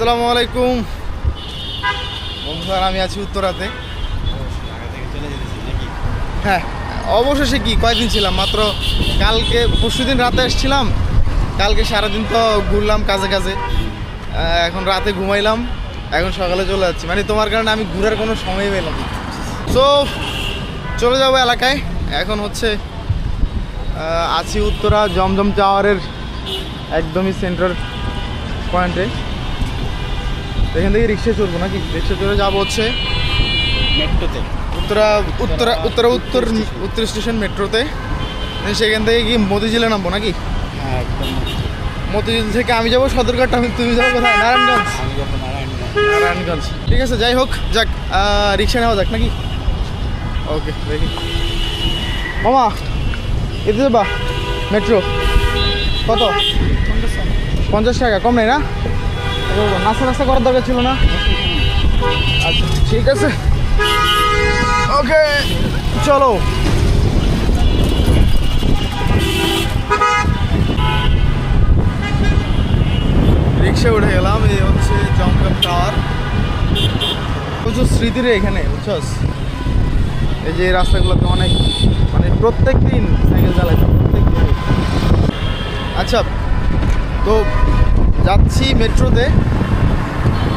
আসসালামু আলাইকুম। বন্ধুরা আমি আছি উত্তরাতে। হ্যাঁ অবশেষে কি? কয়দিন ছিলাম? মাত্র কালকে, পরশু দিন রাতে এসেছিলাম। কালকে সারাদিন তো ঘুরলাম কাজে কাজে। এখন রাতে ঘুমাইলাম। এখন সকালে চলে যাচ্ছি। মানে তোমার কারণে আমি ঘুরার কোনো সময় পেলাম সো চলে যাব এলাকায়। এখন হচ্ছে আছি উত্তরা জমজম টাওয়ারের একদমই সেন্টার পয়েন্টে এখান থেকে রিক্সা চলবো নাকি? রিক্সা চলে যাব হচ্ছে মেট্রোতে। উত্তরা উত্তরা উত্তরা উত্তর উত্তর স্টেশন মেট্রোতে। সেখান থেকে কি মতিঝিলে নামবো নাকি? হ্যাঁ একদম মতিঝিল। থেকে আমি যাব সদরঘাট আমি তুমি যাব কোথায়? নারায়ণগঞ্জ। নারায়ণগঞ্জ। নারায়ণগঞ্জ। ঠিক আছে যাই হোক যাক রিক্সা নেওয়া যাক নাকি? ওকে দেখি। মামা এতে যাবা মেট্রো। কত? পঞ্চাশ টাকা কম নেই না? নাস্তা নাস্তা করার দরকার ছিল না। আচ্ছা ঠিক আছে। ওকে, চলো। রিক্সা উঠে গেলাম, এই হচ্ছে জমজম টাওয়ার। প্রচুর স্মৃতি রে এখানে, বুঝছস? এই যে রাস্তাগুলোতে অনেক মানে প্রত্যেক দিন সাইকেল চালাইতাম প্রত্যেক দিন আচ্ছা তো যাচ্ছি মেট্রোতে।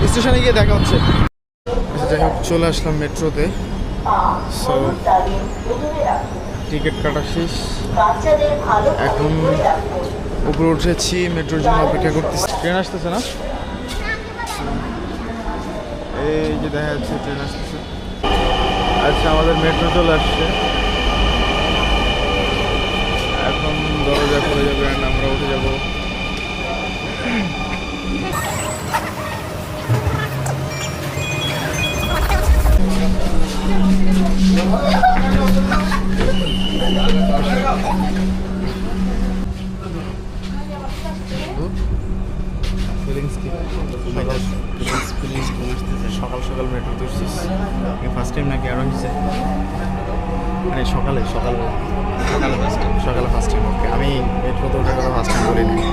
স্টেশনে গিয়ে দেখা হচ্ছে। চলে আসলাম মেট্রোতে। সো টিকিট কাটা শেষ। এখন উপরে উঠেছি, মেট্রোর জন্য অপেক্ষা করতেছি। ট্রেন আসতেছে না? এই যে দেখা যাচ্ছে, ট্রেন আসতেছে। আচ্ছা আমাদের মেট্রো চলে আসছে। এখন দরজা খুলে যাবে আমরা উঠে যাব। সকাল সকাল মেট্রোতে উঠছিস ফার্স্ট টাইম নাকি আরও হচ্ছে মানে সকালে সকাল সকালে ফার্স্ট টাইম সকালে ফার্স্ট টাইম ওকে আমি মেট্রোতে ওঠার কথা ফার্স্ট টাইম করিনি।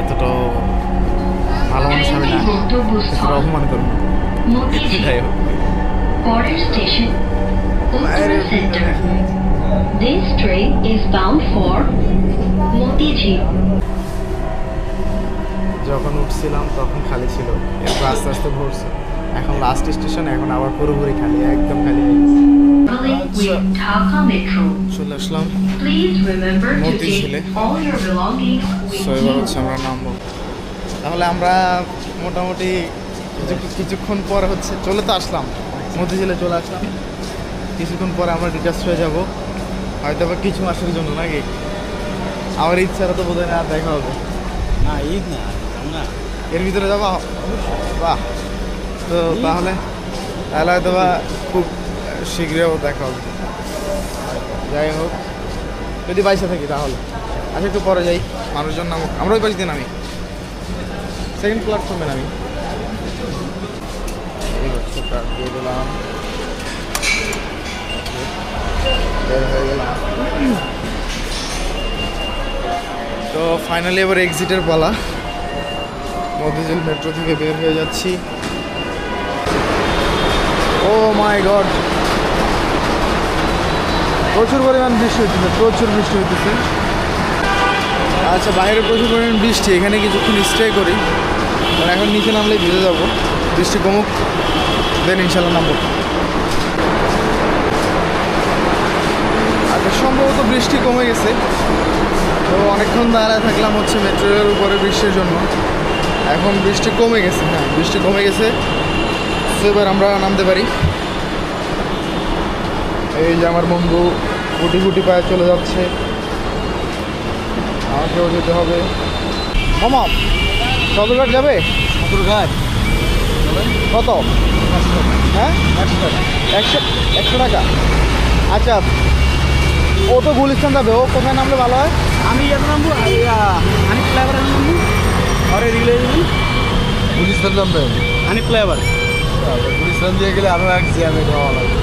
এতটা আলাম ছাড়ে না। সেটা অপমান করুন যাই হোক। যখন উঠছিলাম তখন খালি ছিল। একটু আস্তে আস্তে ভরছে এখন লাস্ট স্টেশন এখন আবার পুরোপুরি খালি একদম খালি। চলে আসলাম। মতিঝিলে সবাই আমরা নামবো। তাহলে আমরা মোটামুটি কিছু কিছুক্ষণ পর হচ্ছে চলে তো আসলাম। মতিঝিলে চলে আসলাম। কিছুক্ষণ পরে আমরা ডিটাচ হয়ে যাব। হয়তো বা কিছু মাসের জন্য নাকি? আমার ইচ্ছাটা তো বোধহয় না আর দেখা হবে। না ঈদ না এর ভিতরে যাব? বাহ। তো তাহলে তাহলে হয়তো বা খুব শীঘ্রও দেখা হবে। যাই হোক যদি বাইসে থাকি তাহলে। আচ্ছা একটু পরে যাই। মানুষজন নামুক। আমরা ওই পাশ দিয়ে নামি। সেকেন্ড প্ল্যাটফর্মে নামি এই দিয়ে দিলাম। হয়ে গেলাম। তো ফাইনালি এবার এক্সিটের পালা। মতিঝিল মেট্রো থেকে বের হয়ে যাচ্ছি। ও মাই গড প্রচুর পরিমাণ বৃষ্টি হইতেছে প্রচুর বৃষ্টি হইতেছে। আচ্ছা বাইরে প্রচুর পরিমাণ বৃষ্টি এখানে কিছুক্ষণ স্টে করি। কারণ এখন নিচে নামলেই ভিজে যাব। বৃষ্টি কমুক দেন ইনশাল্লাহ নামবো। আচ্ছা সম্ভবত বৃষ্টি কমে গেছে। তো অনেকক্ষণ দাঁড়ায় থাকলাম হচ্ছে মেট্রোর উপরে বৃষ্টির জন্য। এখন বৃষ্টি কমে গেছে হ্যাঁ বৃষ্টি কমে গেছে। তো এবার আমরা নামতে পারি। এই যে আমার বন্ধু গুটি গুটি পায়ে চলে যাচ্ছে। আমাকেও যেতে হবে। মামা সদরঘাট যাবে? সদরঘাট কত? হ্যাঁ? একশো। একশো টাকা। আচ্ছা ও তো গুলিস্তান যাবে ও কোথায় নামলে ভালো হয়? আমি যেন নামবো হানি ফ্লেভার নামবো। আরে রিলে গুলিস্তান নামবেন হানি ফ্লেভার গুলিস্তান দিয়ে গেলে আরও এক জ্যামে খাওয়া লাগবে।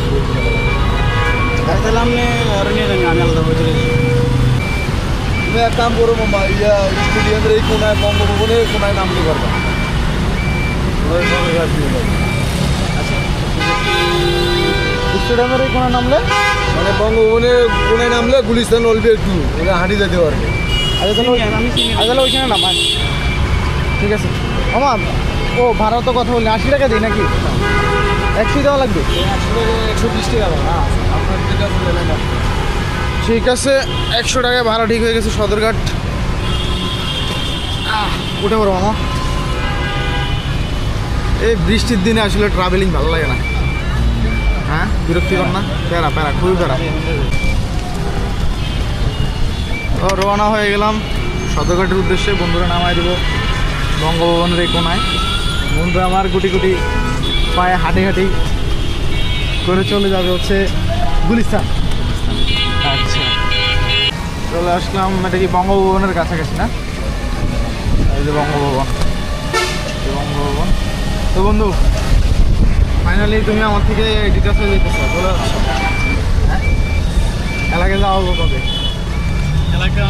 তাহলে আমি আরও নিয়ে যাব আমি আলাদা হয়ে চলে তুমি এক কাম করো মামা ইয়া স্টেডিয়ামের এই কোনায় বঙ্গভবনের এই কোনায় নামতে পারবা। স্টেডিয়ামের এই কোণে নামলে? মানে বঙ্গভবনে কোনায় নামলে গুলিস্তান অলবে একটু ওটা হাঁটি যেতে পারবে। আগে তাহলে ওই- আগে তাহলে ওইখানে নামান ঠিক আছে। আমার ও ভাড়া তো কথা বললি আশি টাকা দিই নাকি? একশো দেওয়া লাগবে। একশো বিশ টাকা ভাড়া আপনার যেটা বলে ঠিক আছে, একশো টাকায় ভাড়া ঠিক হয়ে গেছে সদরঘাট। উঠে পড়ো মামা। এই বৃষ্টির দিনে আসলে ট্রাভেলিং ভালো লাগে না। হ্যাঁ? বিরক্তিকর না। প্যারা প্যারা, খুবই প্যারা। রওনা হয়ে গেলাম সদরঘাটের উদ্দেশ্যে। বন্ধুরা নামাই দেবো বঙ্গভবনের এই কোনায়। বন্ধু আমার গুটি গুটি পায়ে হাঁটি হাঁটি করে চলে যাবে হচ্ছে গুলিস্তান। চলে আসলাম এটা কি বঙ্গভবনের কাছাকাছি না? এই যে বঙ্গভবন। বঙ্গভবন। তো বন্ধু ফাইনালি তুমি আমার থেকে ডিটেলস হয়ে যেতেছো চলে যাচ্ছ হ্যাঁ? এলাকায় যাওয়া হব কবে? এলাকায়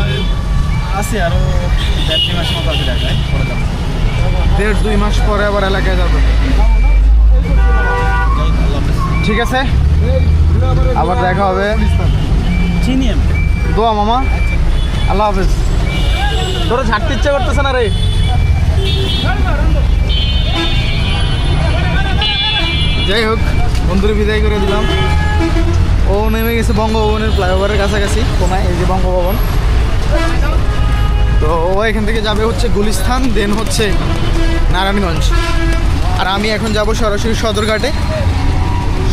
আছে আরও দেড় তিন মাসের মতো আছে ঢাকায় পরে যাব। দেড় দুই মাস পরে আবার এলাকায় যাবে। ঠিক আছে? আবার দেখা হবে। চিনি আমি। দোয়া মামা। আল্লাহ হাফেজ। তোরা ছাড়তে ইচ্ছা করতেছে না রে। যাই হোক, বন্ধুরে বিদায় করে দিলাম। ও নেমে গেছে বঙ্গভবনের ফ্লাইওভারের কাছাকাছি, কোনায়, এই যে বঙ্গভবন তো ও এখান থেকে যাবে হচ্ছে গুলিস্থান দেন হচ্ছে নারায়ণগঞ্জ। আর আমি এখন যাব সরাসরি সদরঘাটে।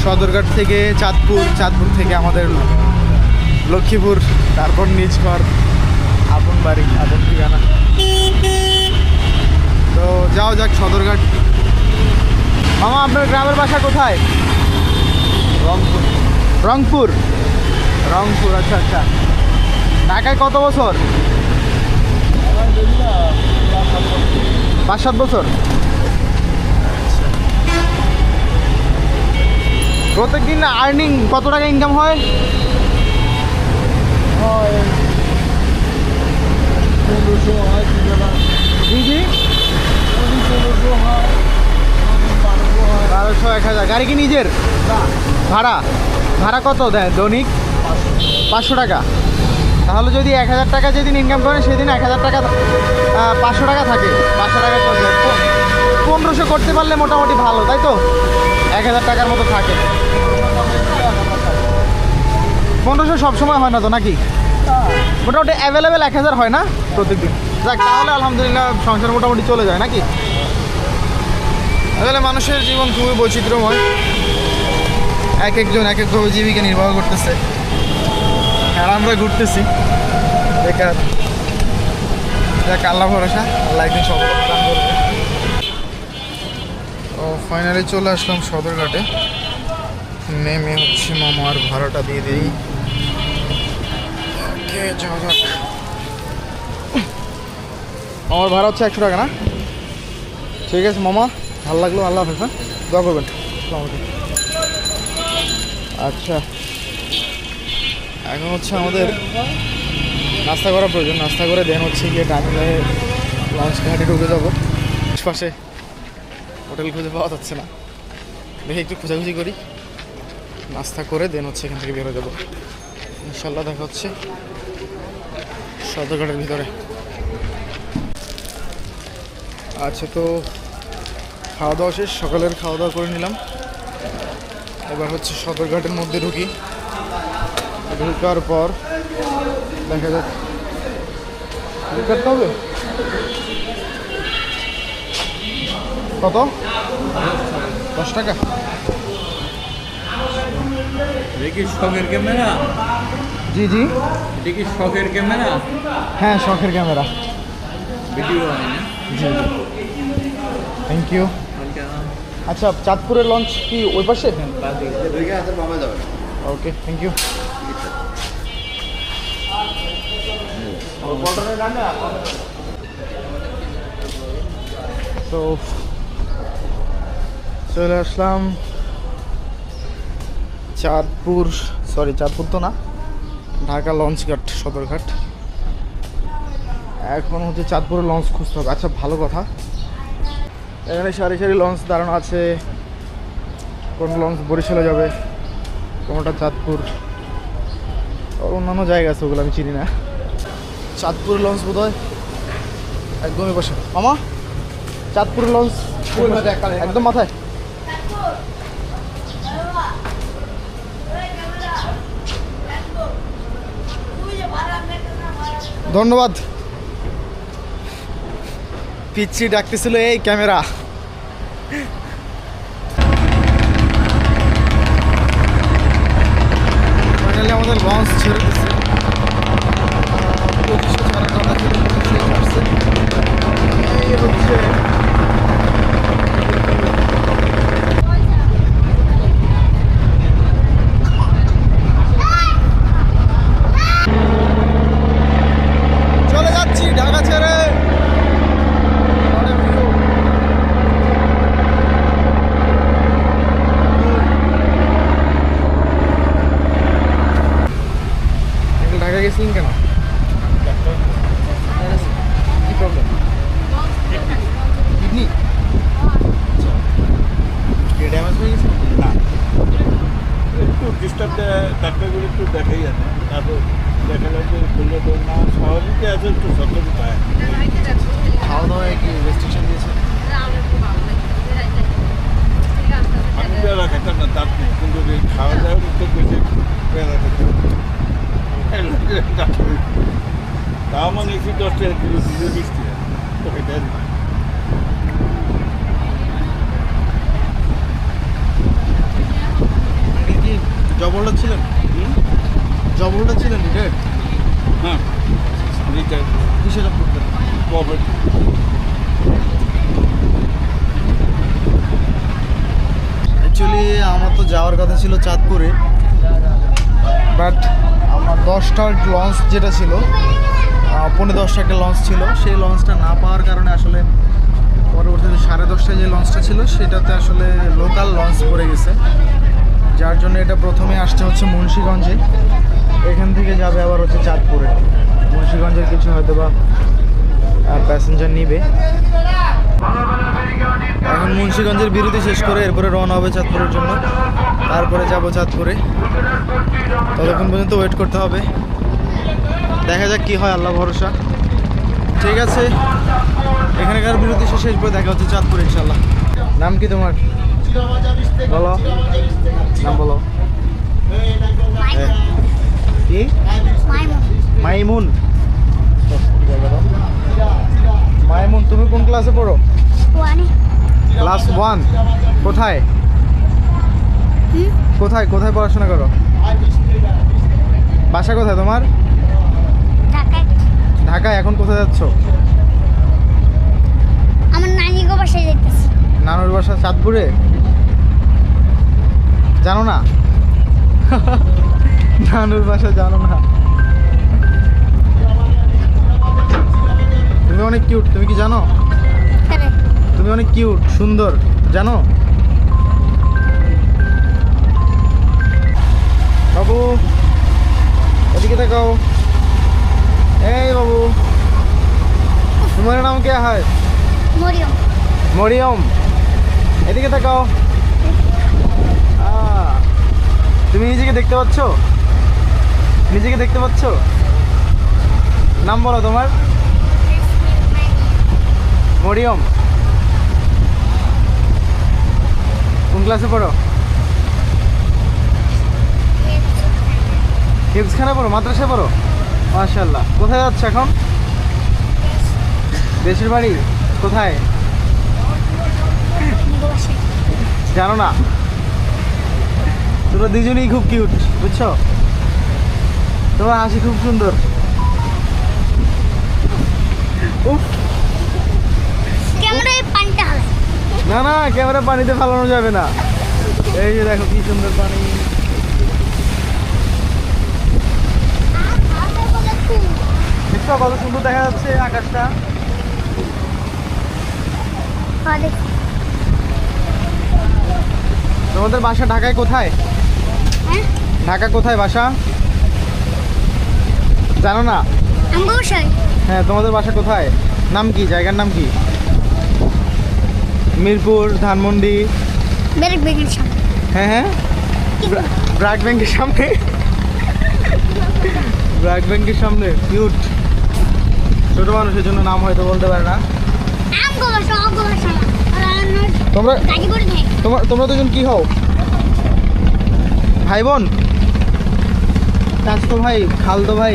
সদরঘাট থেকে চাঁদপুর চাঁদপুর থেকে আমাদের লক্ষ্মীপুর তারপর নিজ ঘর আপন বাড়ি আপন ঠিকানা। তো যাও যাক সদরঘাট। মামা আপনার গ্রামের বাসা কোথায়? রংপুর। রংপুর? রংপুর আচ্ছা আচ্ছা। ঢাকায় কত বছর? পাঁচ সাত বছর। প্রত্যেকদিন আর্নিং কত টাকা ইনকাম হয়? পনেরোশো হয় হয় বারোশো, এক হাজার। গাড়ি কি নিজের? ভাড়া? ভাড়া কত দেয় দৈনিক? পাঁচশো টাকা। তাহলে যদি এক হাজার টাকা যেদিন ইনকাম করেন, সেদিন এক হাজার টাকা পাঁচশো টাকা থাকে। পাঁচশো টাকা পনেরোশো করতে পারলে মোটামুটি ভালো, তাই তো? এক হাজার টাকার মতো থাকে। পনেরোশো সবসময় হয় না তো নাকি? মোটামুটি অ্যাভেলেবেল এক হাজার হয় না প্রত্যেকদিন যাক, তাহলে আলহামদুলিল্লাহ সংসার মোটামুটি চলে যায়, নাকি? আসলে মানুষের জীবন খুবই বৈচিত্র্যময়। এক একজন এক একভাবে জীবিকা নির্বাহ করতেছে। আর আমরা ঘুরতেছি। বেকার। যাক, আল্লাহ ভরসা, আল্লাহ একদিন সব ও ফাইনালি চলে আসলাম সদরঘাটে। নেমে হচ্ছে মামার ভাড়াটা দিয়ে দিই। আমার ভাড়া হচ্ছে একশো টাকা, না? ঠিক আছে, মামা, ভালো লাগল, আল্লাহ হাফেজ হ্যাঁ? দোয়া করবেন। আচ্ছা। এখন হচ্ছে আমাদের নাস্তা করা প্রয়োজন। নাস্তা করে দেন হচ্ছে গিয়ে টাইমে লঞ্চ ঘাটে ঢুকে যাব। আশপাশে হোটেল খুঁজে পাওয়া যাচ্ছে না। দেখি একটু খোঁজাখুঁজি করি। নাস্তা করে দেন হচ্ছে এখান থেকে বেরো যাব। ইনশাল্লাহ দেখা হচ্ছে। সদরঘাটের ভিতরে। আচ্ছা তো খাওয়া দাওয়া শেষ সকালের খাওয়া দাওয়া করে নিলাম। এবার হচ্ছে সদরঘাটের মধ্যে ঢুকি। ঢুকার পর দেখা যাক। হবে। কত? দশ টাকা। কি শখের ক্যামেরা। জি জি। কি শখের ক্যামেরা। হ্যাঁ শখের ক্যামেরা। ভিডিও জি থ্যাংক ইউ আচ্ছা চাঁদপুরের লঞ্চ কি ওই পাশে? ওকে থ্যাংক ইউ তো চলে আসলাম চাঁদপুর সরি চাঁদপুর তো না ঢাকা লঞ্চঘাট সদরঘাট। এখন হচ্ছে চাঁদপুরে লঞ্চ খুঁজতে হবে। আচ্ছা ভালো কথা। এখানে সারি সারি লঞ্চ দাঁড়ানো আছে। কোন লঞ্চ বরিশালে যাবে কোনোটা চাঁদপুর। আর অন্যান্য জায়গা আছে ওগুলো আমি চিনি না। চাঁদপুর লঞ্চ বোধ হয় একদমই বসে মামা চাঁদপুর লঞ্চ একদম মাথায়। ধন্যবাদ। পিচ্ছি ডাকতেছিল এই ক্যামেরা। আমাদের লঞ্চ ছেড়ে দিচ্ছে পঁচিশশো ছাড়ার কথা ছিল পঁচিশশো ছাড়ছে এই হচ্ছে চলে যাচ্ছি ঢাকা ছেড়ে অনেক view। আঙ্কেল ঢাকা গেছিলেন কেন কি প্রবলেম কিডনি ড্যামেজ হয়ে গেছে না একটু ডিস্টার্ব ডাক্তারগুলো একটু দেখাই আছে তারপর দেখালে যে বলল তো না স্বাভাবিকই আছে একটু সতর্ক পায়। খাওয়া দাওয়ায় কি রেস্ট্রিকশন দিয়েছে? আমি পেয়ারা খেতাম না তার নেই। কিন্তু খাওয়া দাওয়ার একটু বেশি পেয়ারা খেতাম তাও মানে একটু দশ টাকা কিলো দিলে বিশ টাকা তো এটাই কি জব হোল্ডার ছিলেন? জব হোল্ডার ছিলেন রিটায়ার্ড? হ্যাঁ। রিটার কিসে জব করতেন? অ্যাকচুয়ালি আমার তো যাওয়ার কথা ছিল চাঁদপুরে। বাট আমার দশটার লঞ্চ যেটা ছিল আহ, পৌনে দশটা একটা লঞ্চ ছিল। সেই লঞ্চটা না পাওয়ার কারণে আসলে পরবর্তীতে সাড়ে দশটায় যে লঞ্চটা ছিল সেটাতে আসলে লোকাল লঞ্চ পড়ে গেছে। যার জন্য এটা প্রথমে আসছে হচ্ছে মুন্সীগঞ্জে। এখান থেকে যাবে আবার হচ্ছে চাঁদপুরে। মুন্সীগঞ্জের কিছু হয়তো বা প্যাসেঞ্জার নিবে। এখন মুন্সীগঞ্জের বিরতি শেষ করে এরপরে রওনা হবে চাঁদপুরের জন্য। তারপরে যাব চাঁদপুরে। ততক্ষণ পর্যন্ত ওয়েট করতে হবে। দেখা যাক কি হয়, আল্লাহ ভরসা। ঠিক আছে। এখানকার বিরতি শেষ এরপরে দেখা হচ্ছে চাঁদপুরে ইনশাল্লাহ নাম কি তোমার? বলো। নাম বলো। কি? মাইমুন। মাইমুন তুমি কোন ক্লাসে পড়ো? ক্লাস ওয়ান কোথায়? কোথায়? কোথায় পড়াশোনা করো? বাসা কোথায় তোমার? ঢাকায়। এখন কোথায় যাচ্ছ? আমার নানি গো বাসায় যাইতেছি। নানুর বাসা চাঁদপুরে? জানো না? নানুর বাসা জানো না। তুমি অনেক কিউট তুমি কি জানো? তুমি অনেক কিউট সুন্দর জানো? বাবু এদিকে তাকাও। এই বাবু তোমার নাম কে হয় মরিয়ম। মরিয়ম। এদিকে তাকাও। তুমি নিজেকে দেখতে পাচ্ছ? নিজেকে দেখতে পাচ্ছ? নাম বলো তোমার। মরিয়ম। কোন ক্লাসে পড়ো? হিপসখানে পড়ো, মাদ্রাসায় পড়ো? মাশাল্লাহ কোথায় যাচ্ছে এখন? দেশের বাড়ি? কোথায়? জানো না? তোমরা দুজনেই খুব কিউট বুঝছ? তোমার হাসি খুব সুন্দর। না না ক্যামেরা পানিতে ফালানো যাবে না। এই যে দেখো কি সুন্দর পানি। দেখছ কত সুন্দর দেখা যাচ্ছে আকাশটা? তোমাদের বাসা ঢাকায় কোথায়? হ্যাঁ ঢাকা কোথায় বাসা? জানো না? হ্যাঁ তোমাদের বাসা কোথায়? নাম কি? জায়গার নাম কি? মিরপুর ধানমন্ডি। ব্রেক হ্যাঁ হ্যাঁ। ব্রা- ব্র্যাক ব্যাংকের সামনে। ব্র্যাক ব্যাংকের সামনে। কিউট। ছোট মানুষের জন্য নাম হয়তো বলতে পারে না। তোমরা তোমরা দুজন কি হও? ভাই বোন? তো ভাই খালতো ভাই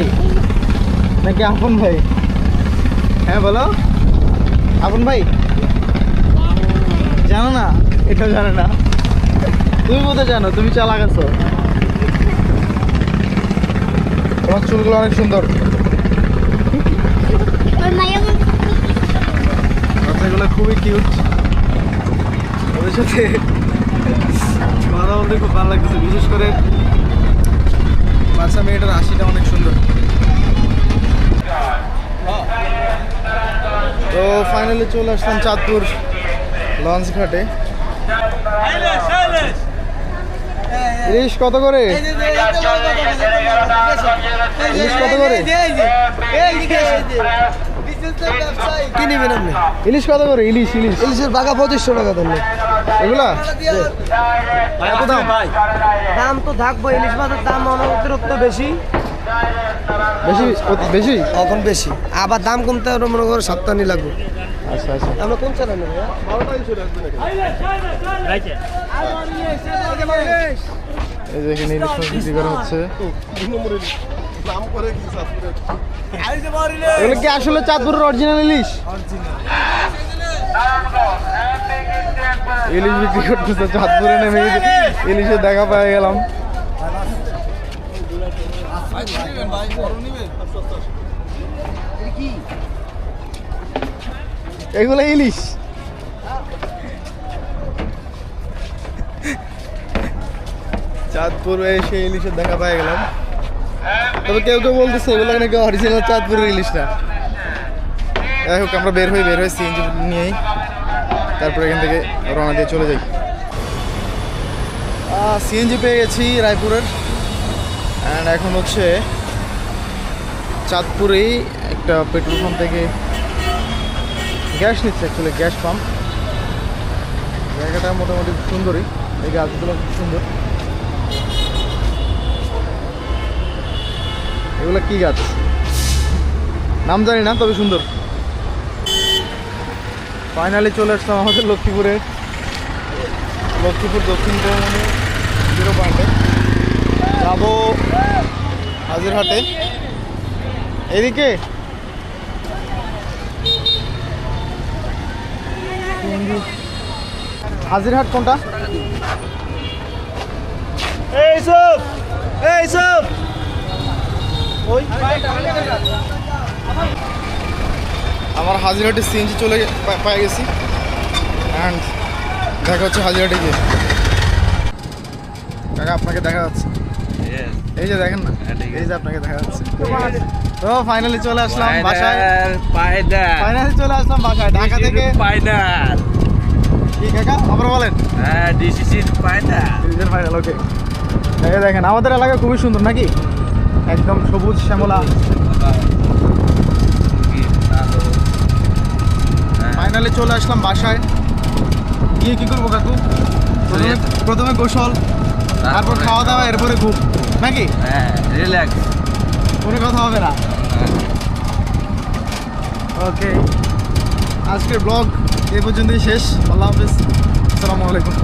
নাকি আপন ভাই? হ্যাঁ বলো। আপন ভাই? জানো না এটাও জানো না। তুমি বোধহয় জানো তুমি চালাক আছো। তোমার চুলগুলো অনেক সুন্দর। বাচ্চাগুলো খুবই কিউট ওদের সাথে কথা বলতে খুব ভালো লাগতেছে বিশেষ করে বাচ্চা মেয়েটার হাসিটা অনেক সুন্দর তো ফাইনালি চলে আসলাম চাঁদপুর লঞ্চ ঘাটে ইলিশ কত করে ইলিশ কত করে ইলিশ কত করে ইলিশ ইলিশ ইলিশের বাঘা পঁচিশশো টাকা ধরলে এগুলা? কত দাম? দাম তো থাকব ইলিশ মাছের দাম অতিরিক্ত বেশি। বেশি? বেশি? এখন বেশি। আবার দাম কমতে আরও মনে করো সপ্তাহ লাগবে। আচ্ছা আচ্ছা। আমরা কোন চালান এই যে এখানে ইলিশ মাছ বিক্রি করা হচ্ছে। এগুলো কি আসলে চাঁদপুরের অরিজিনাল ইলিশ? ইলিশ বিক্রি করতেছে চাঁদপুরে নেমে ইলিশের দেখা পেয়ে গেলাম। এগুলো ইলিশ। চাঁদপুরে এসে ইলিশের দেখা পেয়ে গেলাম। তবে কেউ কেউ বলতেছে, এগুলো নাকি অরিজিনাল চাঁদপুরের ইলিশটা যাই হোক, আমরা বের হই বের হই সিএনজি নিয়েই। তারপরে এখান থেকে রওনা দিয়ে চলে যাই। সিএনজি পেয়ে গেছি রায়পুরের। অ্যান্ড এখন হচ্ছে চাঁদপুরেই একটা পেট্রোল পাম্প থেকে গ্যাস নিচ্ছে অ্যাকচুয়ালি গ্যাস পাম্প জায়গাটা মোটামুটি সুন্দরই। এই গাছগুলো খুব সুন্দর। এগুলো কি গাছ? নাম জানি না, তবে সুন্দর। ফাইনালি চলে আসলাম আমাদের লক্ষ্মীপুরে। লক্ষ্মীপুর দক্ষিণ মানে জিরো পয়েন্টে যাব হাজিরহাটে। এদিকে? হাজিরহাট কোনটা? এই সব! এই সব! ওই। আমার হাজিরহাটে সিএনজি চলে পেয়ে গেছি। অ্যান্ড দেখা হচ্ছে হাজিরহাটে গিয়ে। কাকা আপনাকে দেখা যাচ্ছে। এই যে দেখেন না এই যে আপনাকে দেখা যাচ্ছে। তো ফাইনালি চলে আসলাম বাসায়। ফাইনালি চলে আসলাম বাসায় ঢাকা থেকে। পায়দার কি কাকা আবার বলেন? হ্যাঁ ডিসিসির পায়দার সিরিজের ফাইনাল ওকে এই দেখেন আমাদের এলাকা খুবই সুন্দর নাকি? একদম সবুজ শ্যামলা। ফাইনালি চলে আসলাম বাসায়। গিয়ে কি করব কাকু? প্রথমে গোসল তারপর খাওয়া দাওয়া। এরপরে ঘুম। নাকি? হ্যাঁ রিল্যাক্স কোনো কথা হবে না। ওকে। আজকের ব্লগ এ পর্যন্তই শেষ। আল্লাহ হাফিজ। আসসালামু আলাইকুম।